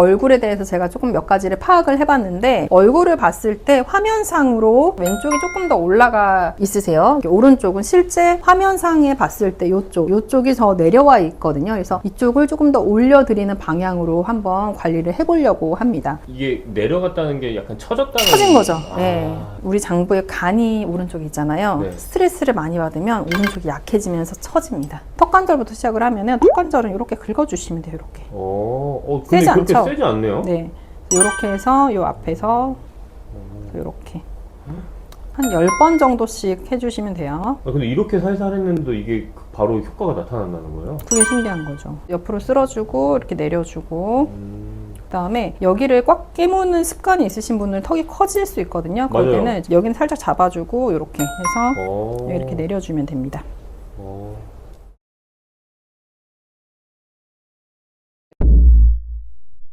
얼굴에 대해서 제가 조금 몇 가지를 파악을 해봤는데 얼굴을 봤을 때 화면상으로 왼쪽이 조금 더 올라가 있으세요. 오른쪽은 실제 화면상에 봤을 때 이쪽, 이쪽이 더 내려와 있거든요. 그래서 이쪽을 조금 더 올려드리는 방향으로 한번 관리를 해보려고 합니다. 이게 내려갔다는 게 약간 처졌다는 처진 거죠. 아, 네. 우리 장부에 간이 오른쪽에 있잖아요. 네. 스트레스를 많이 받으면 오른쪽이 약해지면서 처집니다. 턱관절부터 시작을 하면은 턱관절은 이렇게 긁어주시면 돼요. 이렇게. 어, 어 근데 세지 그렇게 않죠? 세지 않네요. 네. 이렇게 해서 요 앞에서 이렇게 한 10번 정도씩 해주시면 돼요. 아, 근데 이렇게 살살 했는데도 이게 바로 효과가 나타난다는 거예요? 그게 신기한 거죠. 옆으로 쓸어주고 이렇게 내려주고 음, 그다음에 여기를 꽉 깨무는 습관이 있으신 분은 턱이 커질 수 있거든요. 그럴 맞아요. 때는 여기는 살짝 잡아주고 이렇게 해서 어, 이렇게 내려주면 됩니다. 어.